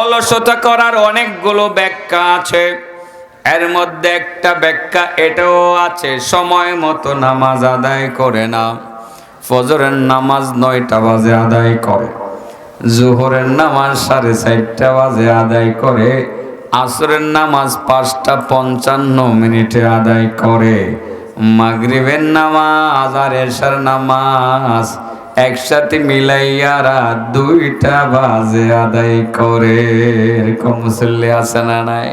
অলসতা করার অনেকগুলো ব্যাখ্যা আছে। এর মধ্যে একটা ব্যাখ্যা এটাও আছে, সময় মতো নামাজ আদায় করে না। ফজরের নামাজ নয়টা বাজে আদায় করে। জোহরের নামাজ সাড়ে চারটা বাজে আদায় করে। আসরের নামাজ পাঁচটা পঞ্চান্ন মিনিটে আদায় করে। মাগরিবের নামাজ আর এশার নামাজ একসাথে মিলাইয়া রাত দুইটা বাজে আদায় করে। এরকম মুসল্লি আছে না নাই?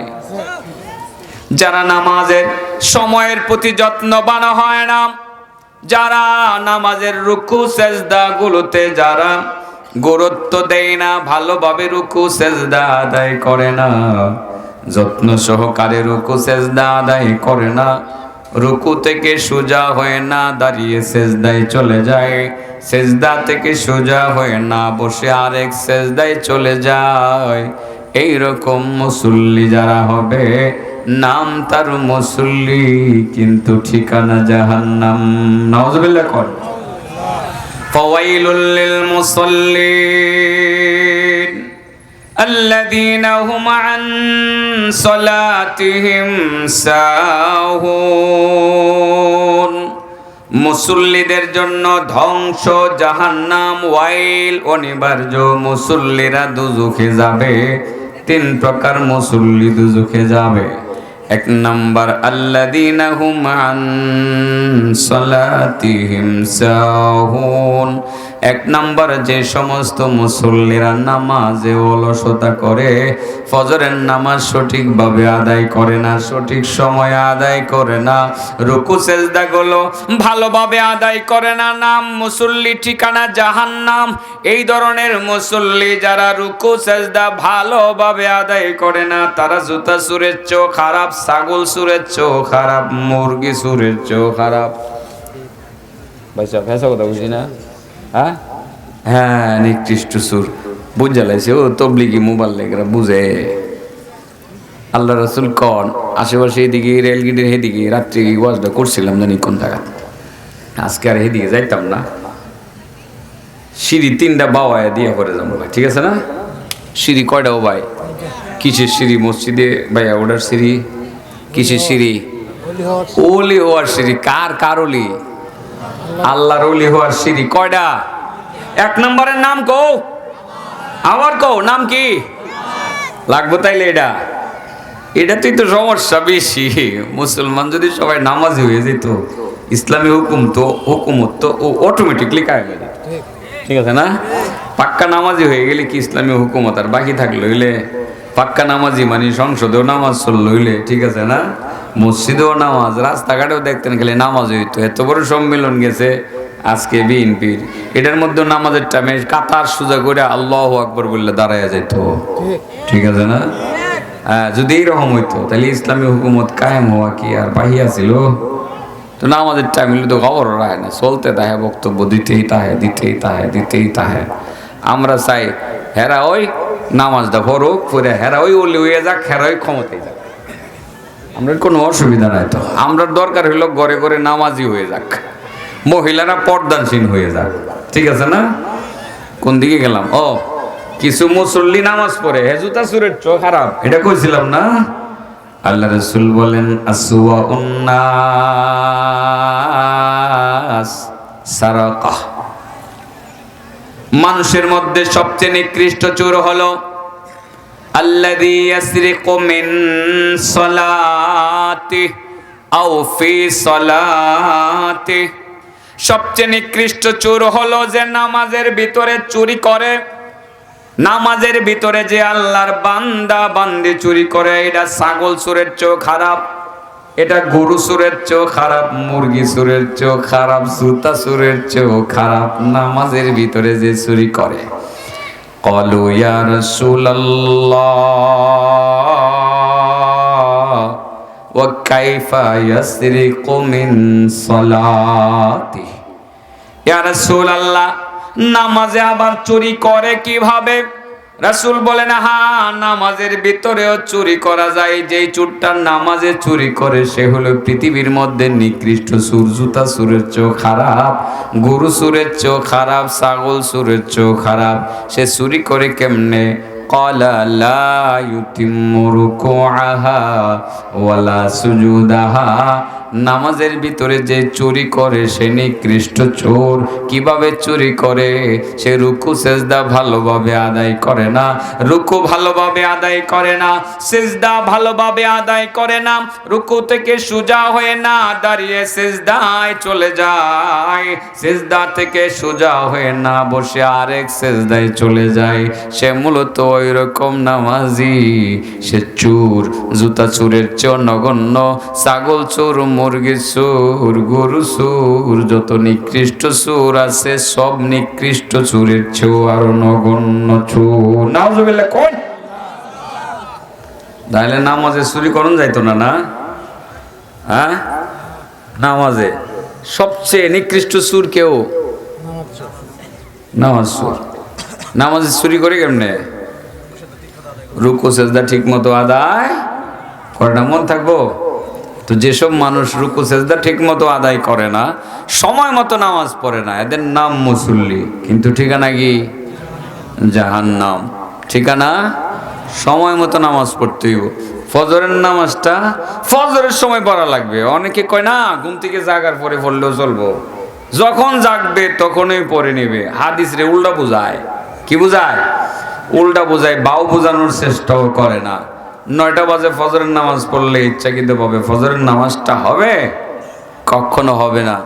যারা নামাজের সময়ের প্রতি যত্নবান হয় না, যারা নামাজের রুকু সেজদা গুলোতে যারা গুরুত্ব দেয় না, ভালোভাবে রুকু, সেজদা আদায় করে না, যত্ন সহকারে রুকু, সেজদা আদায় করে না রুকু থেকে সোজা হয়ে না দাঁড়িয়ে সেজদায় চলে যায়। সেজদা থেকে সোজা হয়ে না বসে আরেক সেজদায় চলে যায়। এই রকম মুসল্লি যারা হবে, নাম তার মুসল্লি, কিন্তু ঠিকানা জাহান্নাম। নওয়াজবিল্লাহ কর। ফাওয়াইলুল লিল মুসাল্লিন الذين هم عن صلاتهم ساهون মুসল্লিদের জন্য ধ্বংস জাহান্নাম ওয়াইল অনিবার্য মুসল্লিরা দুজুখে যাবে তিন প্রকার মুসল্লি দুজুখে যাবে এক নম্বর আল্লাযীনা হুম আন সালাতিহিম সাহুন এক নম্বর যে সমস্ত মুসল্লিরা নামাজে অলসতা করে, ফজরের নামাজ সঠিকভাবে আদায় করে না, সঠিক সময়ে আদায় করে না, রুকু সেজদা গুলো ভালোভাবে আদায় করে না, নাম, মুসল্লি ঠিকানা জাহান্নাম, এই ধরনের মুসল্লি যারা রুকু, সেজদা ভালোভাবে আদায় করে না, তারা জুতা সুরের চো খারাপ, ছাগল সুরের চো খারাপ, মুরগি সুরের চো খারাপ। ভাই হ্যাঁ কথা বুঝি না? হ্যাঁ? হ্যাঁ নিকৃষ্ট সুর। বুঝা লাইছে ও তবলিগি মোবাইল লেগরা বুঝে। আল্লাহ রসুল কন আশেপাশে এদিকে রেলগেটের এদিকে রাত্রি ওয়াজটা করছিলাম জানি কোন জায়গা আজকে আর এদিকে যাইতাম না। সিঁড়ি তিনটা বাওয়ায় দিয়ে করে যাব ভাই ঠিক আছে না? সিঁড়ি কয়টা ও ভাই? কিসের সিঁড়ি? মসজিদে ভাইয়া ওটার সিঁড়ি? কিসের সিঁড়ি? ওলি হওয়ার সিঁড়ি। কার কার ওলি আল্লাহর ওলি হওয়ার সিঁড়ি। কয়টা? এক নম্বরের নাম কও। আবার কও, নাম কি? লাগবো তাইলে এটা। এটাতেই তো সমস্যা বেশি। মুসলমান যদি সবাই নামাজি হয়ে যেত, ইসলামী হুকুম তো, হুকুমত তো ও অটোমেটিকলি কায়ে যেত। ঠিক আছে না? পাক্কা নামাজি হয়ে গেলে কি ইসলামী হুকুমত আর বাকি থাকল? হইলে পাক্কা নামাজি মানে সংসদেও নামাজ চলল হইলে, ঠিক আছে না? মসজিদেও নামাজ, রাস্তাঘাটেও দেখতেন, খালি নামাজ হইতো। এত বড় সম্মেলন গেছে আজকে বিএনপির। এটার মধ্যে নামাজের টাইমে কাতার সোজা করে আল্লাহ আকবর বললে দাঁড়ায় যেত ঠিক আছে না? হ্যাঁ যদি এইরকম হইতো, তাহলে ইসলামী হুকুমত কায়েম হওয়া কি আর বাহিয়া ছিল? তো নামাজের টাইম হলে তো খবর রায় না। চলতে তাহে বক্তব্য, দিতেই তাহে দিতেই তাহে দিতেই তাহে। আমরা চাই হেরা ওই নামাজটা পড়ুক পরে হেরা ওই ওলি হয়ে যাক হেরা ওই ক্ষমতায় যাক। আমরা কোনো অসুবিধা নাই তো। আমরা দরকার হইল ঘরে ঘরে নামাজি হয়ে যাক। মহিলারা পর্দানসীন হয়ে যাক। ঠিক আছে না? কোন দিকে গেলাম? ও, কিছু মুসল্লি নামাজ পড়ে। হেজুতা সুরের চোখ খারাপ। এটা কইছিলাম না? আল্লাহ রসুল বলেন আসুয়া উন্নাস সারাকাহ। মানুষের মধ্যে সবচেয়ে নিকৃষ্ট চোর হলো আল্লাযী ইয়াসরিকু মিন সলাতি আও ফি সলাতি। সবচেয়ে নিকৃষ্ট চোর হলো যে নামাজের ভিতরে চুরি করে। নামাজের ভিতরে যে আল্লাহর বান্দা বান্দি চুরি করে, এটা ছাগল চোরের চেয়েও খারাপ, এটা গরু চোরের চেয়েও খারাপ, মুরগি চোরের চেয়েও খারাপ সুতা চোরের চেয়েও খারাপ। নামাজের ভিতরে যে চুরি করে। কলু ইয়া রাসূলুল্লাহ ওয়া কাইফা ইয়াসরিকু মিন সালাতিহি ইয়া রাসূলুল্লাহ নামাজে আবার চুরি করে কীভাবে؟ রাসূল বলেন হা, নামাজের ভিতরেও চুরি করা যায়। যেই চুরটা নামাজে চুরি করে, সে হলো পৃথিবীর মধ্যে নিকৃষ্ট সুর জুতা সুরের চোখ খারাপ, গরু সুরের চোখ খারাপ, ছাগল সুরের চোখ খারাপ। সে চুরি করে কেমনে قال لا يتم ركوعها ولا سجودها নামাজের ভিতরে যে চুরি করে সে নিকৃষ্ট চোর কিভাবে চুরি করে সে রুকু সেজদা ভালোভাবে আদায় করে না রুকু ভালোভাবে আদায় করে না সেজদা ভালোভাবে আদায় করে না রুকু থেকে সোজা হয়ে না দাঁড়িয়ে সেজদায় চলে যায় সেজদা থেকে সোজা হয়ে না বসে আরেক সেজদায় চলে যায় সে মূলত ওই রকম নামাজি। সে চুর, জুতা চুরের চেয়েও নগণ্য। ছাগল চোর, মুরগি চোর, গরু চোর, যত নিকৃষ্ট চোর আছে, সব নিকৃষ্ট চোরের চেয়েও আরও নগণ্য চোর। নাউজুবিল্লাহ কোন তাহলে নামাজে চুরি করুন যাইতো না না? হ্যাঁ? নামাজে। সবচেয়ে নিকৃষ্ট সুর কেউ? নামাজ সুর নামাজে চুরি করে কেমনে? রুকু, সেজদা ঠিক মতো আদায় করে না, মন থাকব? তো যেসব মানুষ রুকু, সেজদা ঠিক মতো আদায় করে না, সময় মতো নামাজ পড়ে না, এদের নাম মুসল্লি। কিন্তু ঠিকানা কি? জাহান নাম ঠিকানা? সময় মতো নামাজ পড়তে হইব। ফজরের নামাজটা ফজরের সময় পড়া লাগবে। অনেকে কয়, না, ঘুম থেকে জাগার পরে পড়লেও চলবো। যখন জাগবে, তখনই পড়ে নেবে। হাদিস রে উল্টা বুঝায়। কি বুঝায়? উল্টা বোঝায়, বাউ বোঝানোর চেষ্টাও করে না। নয়টা বাজে ফজরের নামাজ পড়লে ইচ্ছাকৃত পাবে ফজরের নামাজটা হবে? কখনো হবে না।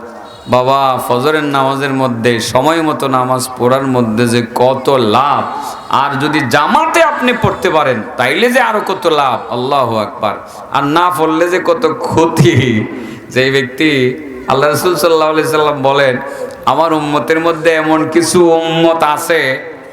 বাবা, ফজরের নামাজের মধ্যে, সময় মতো নামাজ পড়ার মধ্যে যে কত লাভ। আর যদি জামাতে আপনি পড়তে পারেন, তাইলে যে আরও কত লাভ? আল্লাহ আকবার। আর না পড়লে যে কত ক্ষতি। যে ব্যক্তি, আল্লাহ রসুল সাল্লাহ সাল্লাম বলেন, আমার উম্মতের মধ্যে এমন কিছু উম্মত আছে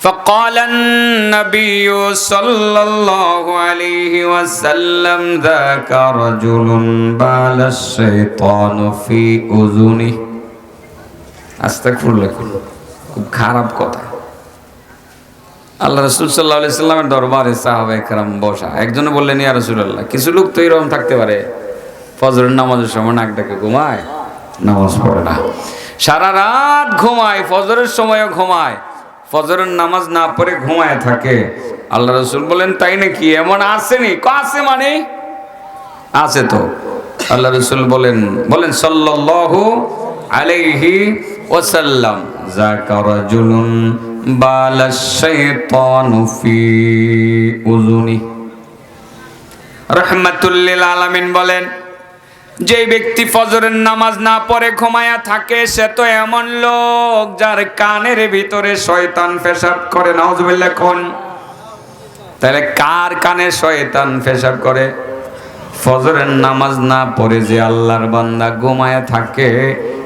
فقال النبي صلى الله عليه وسلم ذاك رجل بال الشيطان في أذنه আস্তাগফিরুল্লাহ খুব খারাপ কথা আল্লাহ রসুল সাল্লাহ আলি সাল্লামের দরবারে সাহাবা একরাম বসা একজনে বললেন ইয়া রসুল্লাহ কিছু লোক তো এরকম থাকতে পারে ফজরের নামাজের সময় নাক ডাকে ঘুমায় নামাজ পড়ে না সারা রাত ঘুমায় ফজরের সময়ও ঘুমায় ফজরের নামাজ না পড়ে ঘুমায় থাকে। আল্লাহ রসুল বলেন, তাই নাকি? এমন আসেনি ক আছে মানে? আছে তো। আল্লাহ রসুল বলেন বলেন, সাল্লাল্লাহু আলাইহি ওয়াসাল্লাম, যাকা রাজুলুন বালাশ শাইতানু ফি উযুনি রহমাতুল্লিল আলামিন বলেন যে ব্যক্তি ফজরের নামাজ না পড়ে ঘুমায়া থাকে, সে তো এমন লোক যার কানের ভিতরে শয়তান পেশাব করে। নাউজুবিল্লাহ, কোন? তাহলে কার কানে শয়তান পেশাব করে? ফজরের নামাজ না পড়ে যে আল্লাহর বান্দা ঘুমায়া থাকে,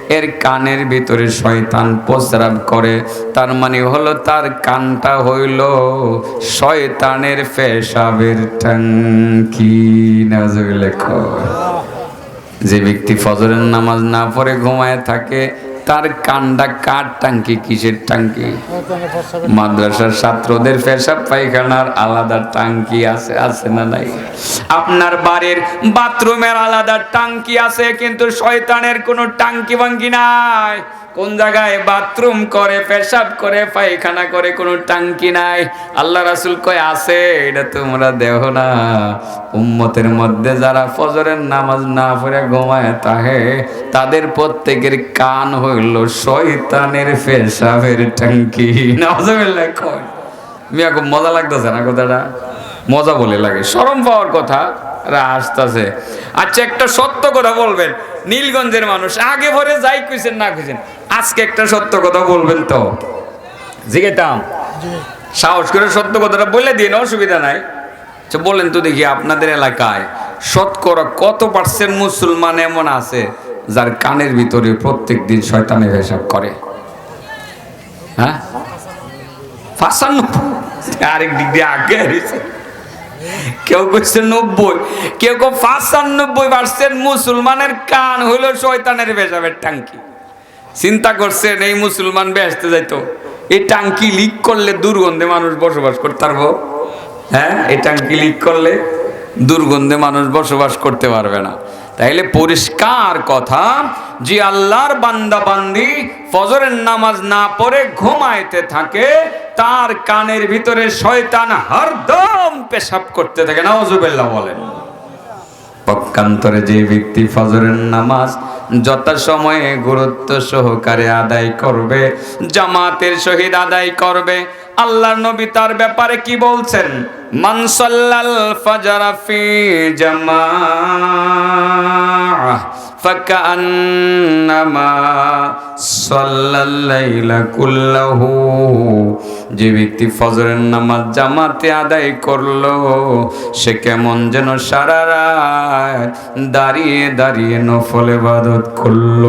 এর কানের ভিতরে শয়তান প্রস্রাব করে। তার মানে হলো তার কানটা হইল শয়তানের পেশাবের টাঙ্কি নাজুবিল্লাহ যে ব্যক্তি ফজরের নামাজ না পড়ে ঘুমায় থাকে, তার কান্ডা কার টাঙ্কি, কিসের টাঙ্কি? মাদ্রাসার ছাত্রদের পেশাব পায়খানার আলাদা টাঙ্কি আছে আছে না নাই? আপনার বাড়ির বাথরুমের আলাদা টাঙ্কি আছে, কিন্তু শয়তানের কোনো টাঙ্কি বাঙ্কি নাই। কোন জায়গায় বাথরুম করে, পেশাব করে, পায়খানা করে, কোনো টাঙ্কি নাই? আল্লাহ রাসুল কয়, আছে, এটা তোমরা দেহ না। উম্মতের মধ্যে যারা ফজরের নামাজ না পড়ে ঘুমায় তাহে, তাদের প্রত্যেকের কান হইল শয়তানের পেশাবের টাঙ্কি। মিয়া, খুব মজা লাগতেছে না কথাটা? মজা বলে লাগে। শরম পাওয়ার কথা আসতেছে আচ্ছা একটা সত্য কথা বলবেন। নীলগঞ্জের মানুষ আগে ভরে যাই কইছেন না কইছেন আজকে একটা সত্য কথা বলবেন তো। জিগেতাম সাহস করে সত্য কথাটা বলে দিন অসুবিধা নাই। আচ্ছা বলেন তো দেখি আপনাদের এলাকায় শতকরা কত পার্সেন্ট মুসলমান এমন আছে যার কানের ভিতরে প্রত্যেক দিন শয়তানের হিসাব করে? হ্যাঁ? আরেক দিক দিয়ে আগে কেউ কইছে নব্বই। কেউ কেউ পাঁচানব্বই পার্সেন্ট মুসলমানের কান হইল শয়তানের বেজাবের টাঙ্কি। চিন্তা করছেন, এই মুসলমান বেসতে যাইতো। এই টাঙ্কি লিক করলে দুর্গন্ধে মানুষ বসবাস করতে পারব? হ্যাঁ এই টাঙ্কি লিক করলে দুর্গন্ধে মানুষ বসবাস করতে পারবে না। তাইলে পরিষ্কার কথা যে আল্লাহর বান্দা বান্দি ফজরের নামাজ না পড়ে ঘুমাইতে থাকে, তার কানের ভিতরে শয়তান হরদম পেশাব করতে থাকে। না বলেন। পক্ষান্তরে যে ব্যক্তি ফজরের নামাজ যথাসময়ে গুরুত্ব সহকারে আদায় করবে, জামাতের সহিত আদায় করবে। আল্লাহর নবী তার ব্যাপারে কি বলছেন? মানসাল্লাল ফাজারাফি ফাজরা যে ব্যক্তি ফজরের নামাজ জামাতে আদায় করল, সে কেমন যেন সারা রাত দাঁড়িয়ে দাঁড়িয়ে নফল ইবাদত করল।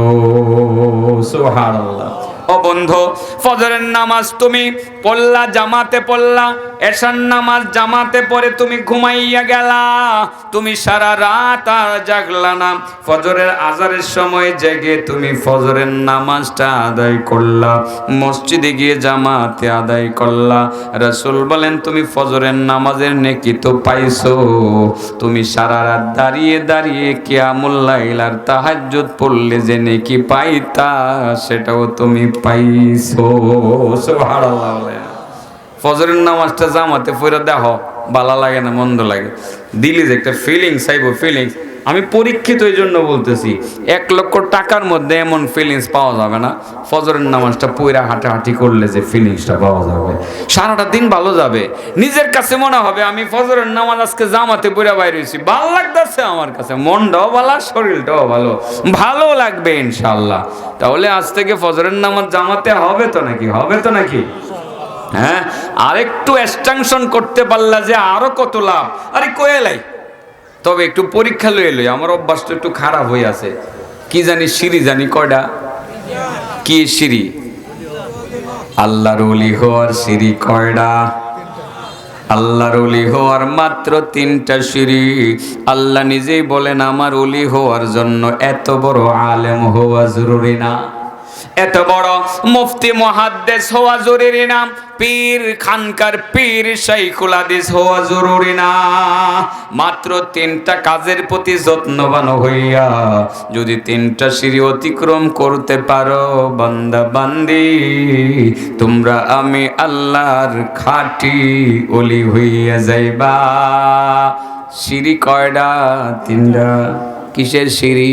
ও বন্ধু, ফজরের নামাজ তুমি পড়লা, জামাতে পড়লা এশার নামাজ জামাতে পড়ে তুমি ঘুমাইয়া গেলা। তুমি সারা রাত আর জাগলা না। ফজরের আজারের সময় জেগে তুমি ফজরের নামাজটা আদায় করলা। মসজিদে গিয়ে জামাতে আদায় করলা। রসুল বলেন, তুমি ফজরের নামাজের নেকি তো পাইছো। তুমি সারা রাত দাঁড়িয়ে দাঁড়িয়ে কিয়ামুল্লাইলার তাহাজ্জুদ পড়লে যে নেকি পাইতা, সেটাও তুমি পাইছো। সুবহানাল্লাহ। ফজরের নামাজটা জামাতে পড়ে দেখো ভালো লাগে না, মন্দ লাগে। দিলি যে একটা ফিলিংস চাইব ফিলিংস আমি পরীক্ষিত এই জন্য বলতেছি, এক লক্ষ টাকার মধ্যে এমন ফিলিংস পাওয়া যাবে না। ফজরের নামাজটা পইরা হাঁটাহাঁটি করলে যে ফিলিংসটা পাওয়া যাবে। সারাটা দিন ভালো যাবে। নিজের কাছে মনে হবে, আমি ফজরের নামাজ আজকে জামাতে পইরা বাইরে হয়েছি। ভালো লাগতেছে আমার কাছে, মনটাও ভালো, শরীরটাও ভালো। ভালো লাগবে ইনশাল্লাহ তাহলে আজ থেকে ফজরের নামাজ জামাতে হবে তো নাকি? হবে তো নাকি? হ্যাঁ? আরেকটু এক্সটেনশন করতে পারলা যে আরও কত লাভ। আরে কোয়েলাই তবে একটু পরীক্ষা লয়ে লই, আমার অভ্যাসটা একটু খারাপ হয়ে আছে। কি জানি সিঁড়ি জানি কয়টা কি সিঁড়ি? আল্লাহর ওলি হওয়ার সিঁড়ি কয়টা আল্লাহর অলি হওয়ার মাত্র তিনটা সিঁড়ি। আল্লাহ নিজেই বলেন, আমার অলি হওয়ার জন্য এত বড় আলেম হওয়া জরুরি না। এত বড় মুফতি মহাদ্দেশ হওয়া জরুরি না। পীর খানকার পীর শাইখুল হাদিস হওয়া জরুরি না। মাত্র তিনটা কাজের প্রতি যত্নবান হইয়া যদি তিনটা সিঁড়ি অতিক্রম করতে পারো বান্দা বান্দি তোমরা আমি আল্লাহর খাটি অলি হইয়া যাইবা। সিঁড়ি কয়টা তিনটা কিসের সিঁড়ি?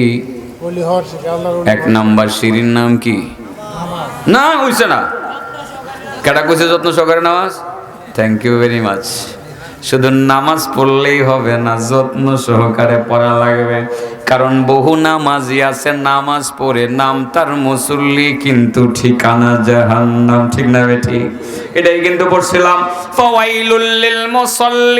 এক নাম্বার সিঁড়ির নাম কি? না হইছে না। কেটা কইছে যত্ন সহকারে নামাজ? থ্যাংক ইউ ভেরি মাচ শুধু নামাজ পড়লেই হবে না যত্ন সহকারে পড়া লাগবে। কারণ বহু নামাজি আছে নামাজ পড়ে নাম তার মুসল্লি কিন্তু ঠিকানা জাহান্নাম। ঠিক না বেঠি এটাই কিন্তু পড়ছিলাম। ফাওয়াইলুল লিল মুসাল্লিন।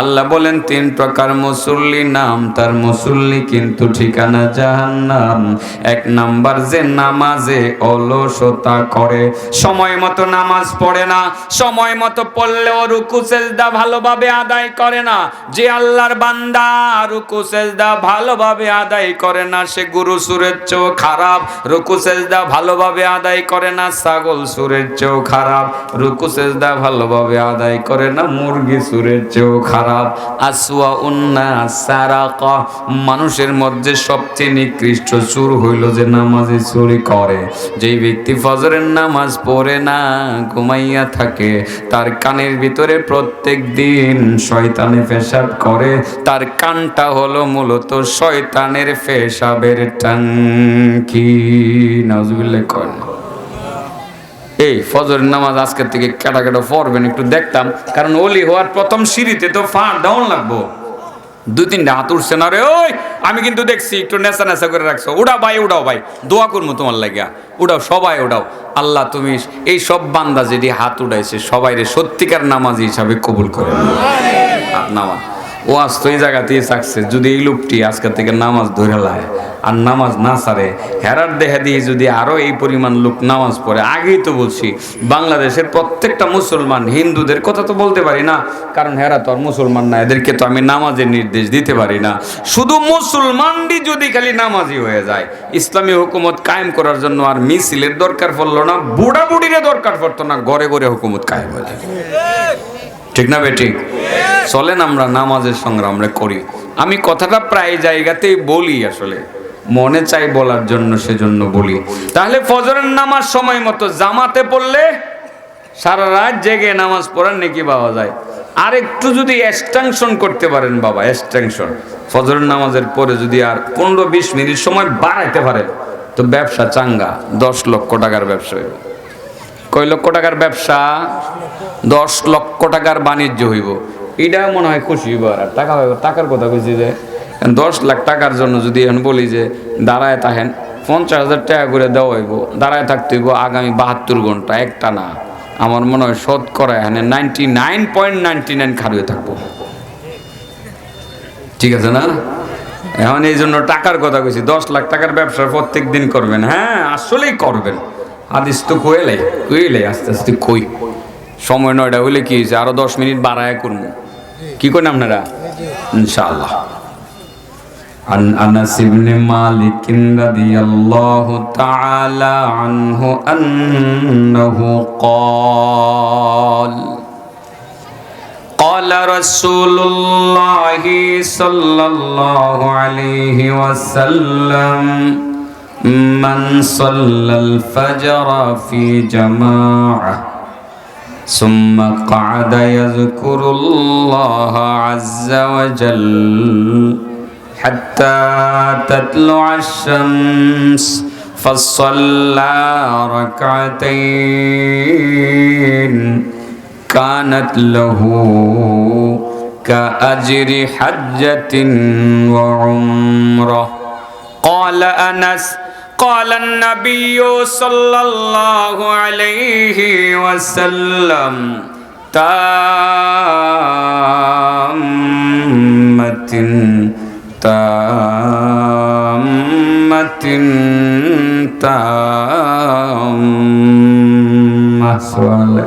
আল্লাহ বলেন, তিন প্রকার মুসল্লি, নাম তার মুসল্লি কিন্তু ঠিকানা জাহান্নাম। এক নাম্বার যে নামাজে অলসতা করে, সময় মতো নামাজ পড়ে না, সময় মতো পড়লেও রুকু সেজদা ভালোভাবে আদায় করে না। যে আল্লাহর বান্দা রুকু সেজদা ভালোভাবে আদায় করে না, সে গুরু সুরের চেয়েও খারাপ, রুকু সেজদা ভালোভাবে আদায় করে না, ছাগল সুরের চেয়েও খারাপ, রুকু সেজদা ভালোভাবে আদায় করে না, মুরগি সুরের চেয়েও খারাপ। আসওয়া উন্না সারাকা মানুষের মধ্যে সবচেয়ে নিকৃষ্ট চুর হইল যে নামাজে চুরি করে। যেই ব্যক্তি ফজরের নামাজ পড়ে না, ঘুমাইয়া থাকে, তার কানের ভিতরে প্রত্যেক দিন শয়তানে পেশাব করে। তার কানটা হলো মূলত শয়তানের পেশাবের টাঙ্কি নাজুবিল্লাহ কয় এই ফজরের নামাজ আজকের থেকে কেটা কেটা পড়বেন একটু দেখতাম। কারণ ওলি হওয়ার প্রথম সিঁড়িতে তো ফা ডাউন লাগবো। দুই তিনটা হাত উঠছে না রে, ওই, আমি কিন্তু দেখছি একটু নেশা নেশা করে রাখছো। উড়াও ভাই উড়াও ভাই, দোয়া করব তোমার লাগিয়া। উড়াও, সবাই উড়াও। আল্লাহ তুমি এই সব বান্দা যেটি হাত উড়াইছে, সবাই রে সত্যিকার নামাজ হিসাবে কবুল করে নামাজ। ও আজ তো এই জায়গাতেই থাকছে, যদি এই লোকটি আজকে থেকে নামাজ ধরে লায় আর নামাজ না সারে, হেরার দেহা দিয়ে যদি আরও এই পরিমাণ লোক নামাজ পড়ে, আগেই তো বলছি, বাংলাদেশের প্রত্যেকটা মুসলমান হিন্দুদের কথা তো বলতে পারি না, কারণ হেরা তো আর মুসলমান না, এদেরকে তো আমি নামাজের নির্দেশ দিতে পারি না। শুধু মুসলমানটি যদি খালি নামাজি হয়ে যায়, ইসলামী হুকুমত কায়েম করার জন্য আর মিছিলের দরকার পড়ল না বুড়া বুড়িরে দরকার পড়তো না, ঘরে ঘরে হুকুমত কায়েম হয়ে যায়। ঠিক না বেঠিক চলেন আমরা নামাজের সংগ্রাম করি। আমি কথাটা প্রায় জায়গাতেই বলি আসলে। মনে চাই বলার জন্য সেজন্য বলি। তাহলে ফজরের নামাজ সময় মতো জামাতে পড়লে সারা রাত জেগে নামাজ পড়ার নাকি পাওয়া যায়। আর একটু যদি এক্সটেনশন করতে পারেন বাবা এক্সটেনশন ফজরের নামাজের পরে যদি আর পনেরো বিশ মিনিট সময় বাড়াইতে পারেন তো ব্যবসা চাঙ্গা, দশ লক্ষ টাকার ব্যবসা হইব। কয় লক্ষ টাকার ব্যবসা? দশ লক্ষ টাকার বাণিজ্য হইব। এটা মনে হয় খুশি হইব আর। টাকা টাকার কথা কইছি যে দশ লাখ টাকার জন্য যদি এখন বলি যে দাঁড়ায় থাকেন, পঞ্চাশ হাজার টাকা করে দেওয়া হইব, দাঁড়ায় থাকতে হইব আগামী বাহাত্তর ঘণ্টা, একটা না। আমার মনে হয় শোধ করা এখানে ninety nine point ninety nine খারুয়ে থাকব। ঠিক আছে না? এখন এই জন্য টাকার কথা কইছি, দশ লাখ টাকার ব্যবসা প্রত্যেক দিন করবেন হ্যাঁ আসলেই করবেন। আদিস তো কইলে কইলে আস্তে আস্তে কই। সময় নয়টা হইলে কি হয়েছে আরও দশ মিনিট বাড়ায় করব কি করেন আপনারা? ইনশাআল্লাহ। عن أنس بن مالك رضي الله تعالى عنه أنه قال قال رسول الله صلى الله عليه وسلم من صلى الفجر في جماعة ثم قعد يذكر الله عز وجل حتى تطلع الشمس فصلى ركعتين. كانت له كأجر حجة وعمرة. قال أنس قال النبي صلى الله عليه وسلم تامة تامة تامة سبحان الله